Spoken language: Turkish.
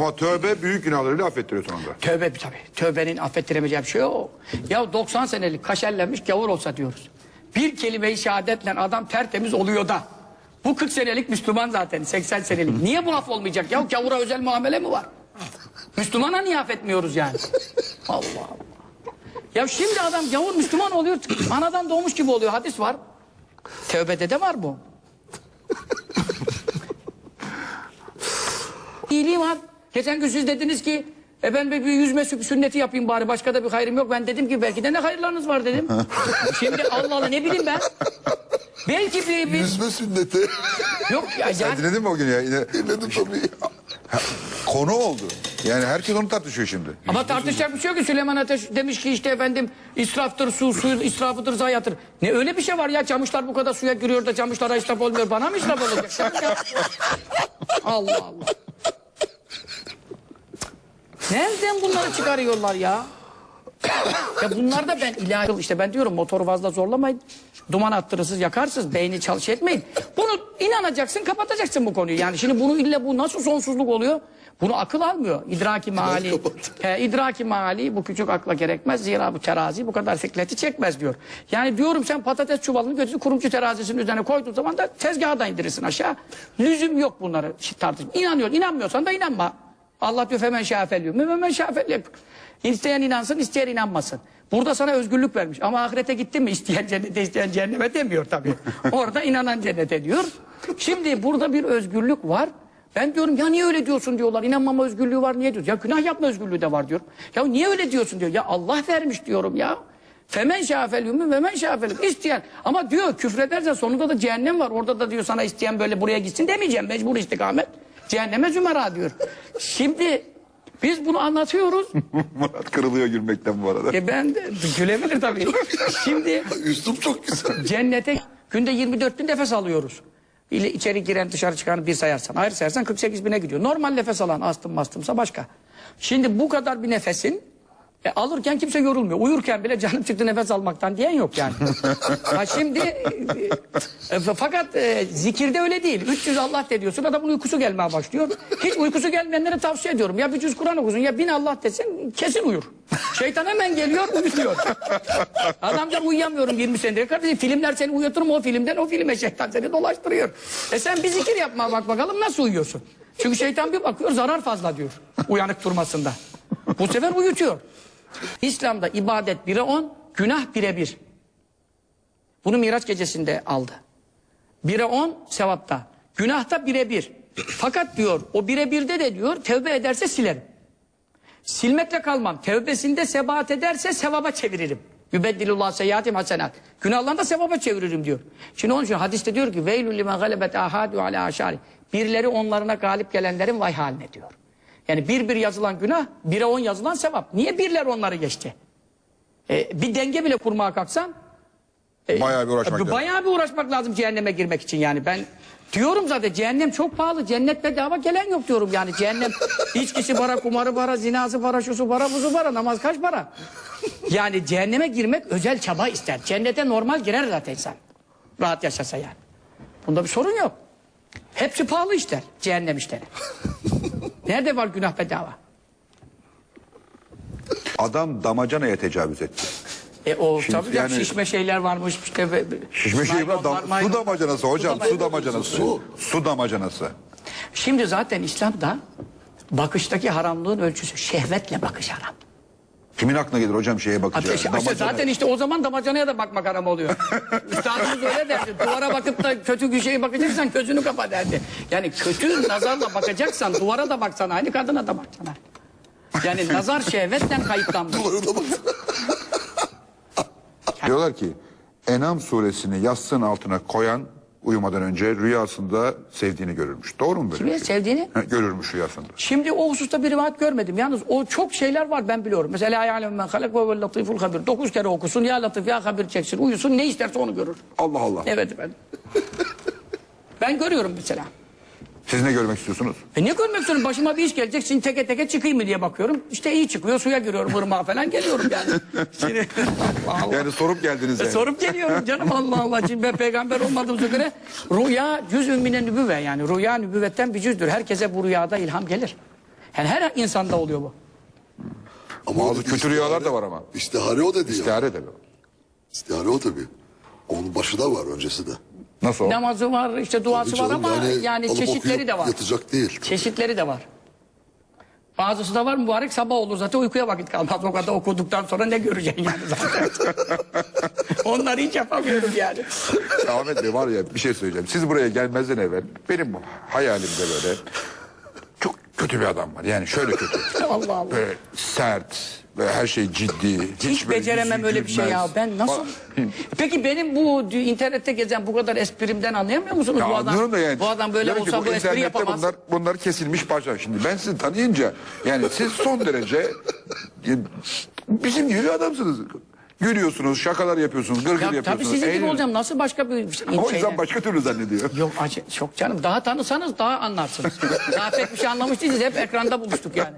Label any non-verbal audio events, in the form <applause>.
Ama tövbe büyük günahlarıyla affettiriyor sonunda. Tövbe tabii. Tövbenin affettiremeyeceği bir şey yok. Ya 90 senelik kaşerlenmiş gavur olsa diyoruz. Bir kelime-i şehadetle adam tertemiz oluyor da. Bu 40 senelik Müslüman zaten 80 senelik. <laughs> Niye bu laf olmayacak ya? Gavura özel muamele mi var? Müslümana niye affetmiyoruz yani? <laughs> Allah Allah. Ya şimdi adam gavur Müslüman oluyor. Anadan doğmuş gibi oluyor. Hadis var. Tövbede de var bu. İyiliği var. Geçen gün siz dediniz ki e ben bir, bir yüzme sü- sünneti yapayım bari başka da bir hayrım yok. Ben dedim ki belki de ne hayırlarınız var dedim. <laughs> Şimdi Allah Allah ne bileyim ben. Belki bir, bir Yüzme sünneti. yok ya Sen yani dinledin mi o gün ya? Yine Dinledim tabii. konu oldu. Yani herkes onu tartışıyor şimdi. ama tartışacak bir şey yok ki Süleyman Ateş demiş ki işte efendim israftır su, suyu israfıdır zayiattır. Ne öyle bir şey var ya camışlar bu kadar suya giriyor da camışlara israf olmuyor. Bana mı israf olacak? <laughs> Allah Allah. Nereden bunları çıkarıyorlar ya? Ya bunlar da ben ilahi işte ben diyorum motoru fazla zorlamayın. Duman attırırsınız yakarsınız beyni çalış etmeyin. Bunu inanacaksın kapatacaksın bu konuyu. Yani şimdi bunu illa bu nasıl sonsuzluk oluyor? Bunu akıl almıyor. İdraki mali. He, idraki mali bu küçük akla gerekmez. Zira bu terazi bu kadar sikleti çekmez diyor. Yani diyorum sen patates çuvalını götür kurumcu terazisinin üzerine koyduğun zaman da tezgaha da indirirsin aşağı. Lüzum yok bunları tartışma. İnanıyor. inanmıyorsan da inanma. Allah diyor femen şafeliyor. Femen şafeliyor. İsteyen inansın, isteyen inanmasın. Burada sana özgürlük vermiş. Ama ahirete gittin mi isteyen cennete, isteyen cehenneme demiyor tabii. <laughs> Orada inanan cennete diyor. Şimdi burada bir özgürlük var. Ben diyorum ya niye öyle diyorsun diyorlar. İnanmama özgürlüğü var niye diyorsun? Ya günah yapma özgürlüğü de var diyorum. Ya niye öyle diyorsun diyor. Ya Allah vermiş diyorum ya. Femen şafel yumun ve men şafel isteyen. Ama diyor küfredersen sonunda da cehennem var. Orada da diyor sana isteyen böyle buraya gitsin demeyeceğim. Mecbur istikamet. Cehenneme zümera diyor. Şimdi biz bunu anlatıyoruz. <laughs> Murat kırılıyor gülmekten bu arada. E ben de gülebilir tabii. Şimdi Üslup çok güzel. cennete günde 24 bin nefes alıyoruz. İle- içeri giren dışarı çıkanı bir sayarsan. Ayrı sayarsan 48 bine gidiyor. Normal nefes alan astım mastımsa başka. Şimdi bu kadar bir nefesin e, alırken kimse yorulmuyor. Uyurken bile canım çıktı nefes almaktan diyen yok yani. <laughs> ha şimdi e, e, fakat e, zikirde öyle değil. 300 Allah de diyorsun adamın uykusu gelmeye başlıyor. Hiç uykusu gelmeyenlere tavsiye ediyorum. Ya bir cüz Kur'an okusun ya bin Allah desin kesin uyur. Şeytan hemen geliyor uyutuyor. Adamca uyuyamıyorum 20 senedir. Kardeşim filmler seni uyutur mu o filmden o filme şeytan seni dolaştırıyor. E sen bir zikir yapma bak bakalım nasıl uyuyorsun. Çünkü şeytan bir bakıyor zarar fazla diyor uyanık durmasında. Bu sefer uyutuyor. İslam'da ibadet bire on, günah bire bir. Bunu Miraç gecesinde aldı. Bire on sevapta. Günahta bire bir. Fakat diyor o bire birde de diyor tevbe ederse silerim. Silmekle kalmam. Tevbesinde sebat ederse sevaba çeviririm. Yübeddilullah seyyatim hasenat. Günahlarını da sevaba çeviririm diyor. Şimdi onun için hadiste diyor ki veylül limen galebet ahadu ala aşari. Birileri onlarına galip gelenlerin vay haline diyor. Yani bir bir yazılan günah, bire on yazılan sevap. Niye birler onları geçti? Ee, bir denge bile kurmaya kalksan Bayağı bir uğraşmak lazım. Bayağı bir uğraşmak lazım cehenneme girmek için yani. Ben diyorum zaten cehennem çok pahalı. Cennet bedava gelen yok diyorum yani. Cehennem <laughs> içkisi para, kumarı para, zinası para, şusu para, buzu para, namaz kaç para? Yani cehenneme girmek özel çaba ister. Cennete normal girer zaten insan. Rahat yaşasa yani. Bunda bir sorun yok. Hepsi pahalı işler. Cehennem işleri. <laughs> Nerede var günah bedava? Adam damacanaya tecavüz etti. E o Şimdi tabii ya, yani- şişme şeyler varmış işte. Şişme şey var. Dam, su damacanası hocam. Su damacanası. Su. Su damacanası. Şimdi zaten İslam'da bakıştaki haramlığın ölçüsü şehvetle bakış haram. Kimin aklına gelir hocam şeye bakacağız? Ateş, işte zaten işte o zaman damacanaya da bakmak haram oluyor. <laughs> Üstadımız öyle derdi. Duvara bakıp da kötü bir şeye bakacaksan gözünü kapa derdi. Yani kötü nazarla bakacaksan duvara da baksan aynı kadına da baksana. Yani <laughs> nazar şehvetten kayıtlanmış. Diyorlar ki Enam suresini yastığın altına koyan uyumadan önce rüyasında sevdiğini görürmüş. Doğru mu böyle? Kimi bir şey? sevdiğini? Ha, görürmüş rüyasında. Şimdi o hususta bir rivayet görmedim. Yalnız o çok şeyler var ben biliyorum. Mesela ya alem men halak ve latiful habir. Dokuz kere okusun ya latif ya habir çeksin. Uyusun ne isterse onu görür. Allah Allah. Evet efendim. <laughs> ben görüyorum mesela. Siz ne görmek istiyorsunuz? E ne görmek istiyorum? Başıma bir iş gelecek. Şimdi teke teke çıkayım mı diye bakıyorum. İşte iyi çıkıyor. Suya giriyorum. ırmağa falan geliyorum yani. <laughs> Şimdi, Allah <laughs> Allah. Yani sorup geldiniz E, yani. sorup geliyorum canım Allah Allah. Şimdi ben peygamber olmadığım göre rüya cüz ümmine nübüvve yani. Rüya nübüvvetten bir cüzdür. Herkese bu rüyada ilham gelir. Yani her insanda oluyor bu. Ama Bazı kötü istihare- rüyalar da var ama. İstihare o dedi ya. İstihare de. İstihare o tabii. Onun başı da var öncesi de. Nasıl o? Namazı var, işte duası var ama yani, alıp çeşitleri okuyup de var. Yatacak değil. Çeşitleri de var. Bazısı da var mübarek sabah olur zaten uykuya vakit kalmaz. O kadar okuduktan sonra ne göreceksin yani zaten. <laughs> Onları hiç yapamıyorum yani. Ahmet Bey var ya bir şey söyleyeceğim. Siz buraya gelmezden evvel benim hayalimde böyle çok kötü bir adam var. Yani şöyle kötü. <laughs> Allah Allah. Böyle sert, böyle her şey ciddi. Hiç böyle beceremem öyle bir şey ya. Ben nasıl... Peki benim bu internette gezen bu kadar esprimden anlayamıyor musunuz? Ya bu adam, da yani. bu adam böyle ki olsa bu, espri internette yapamaz. Bunlar, bunlar kesilmiş parça. Şimdi ben sizi tanıyınca yani siz son derece bizim gibi adamsınız. Gülüyorsunuz, şakalar yapıyorsunuz, gırgır Ya, tabii yapıyorsunuz. sizin gibi eğleniyorsunuz. olacağım. Nasıl başka bir şey? O insan başka türlü zannediyor. Yok acı, çok canım. Daha tanısanız daha anlarsınız. <laughs> daha pek bir şey anlamış değiliz. Hep ekranda buluştuk yani.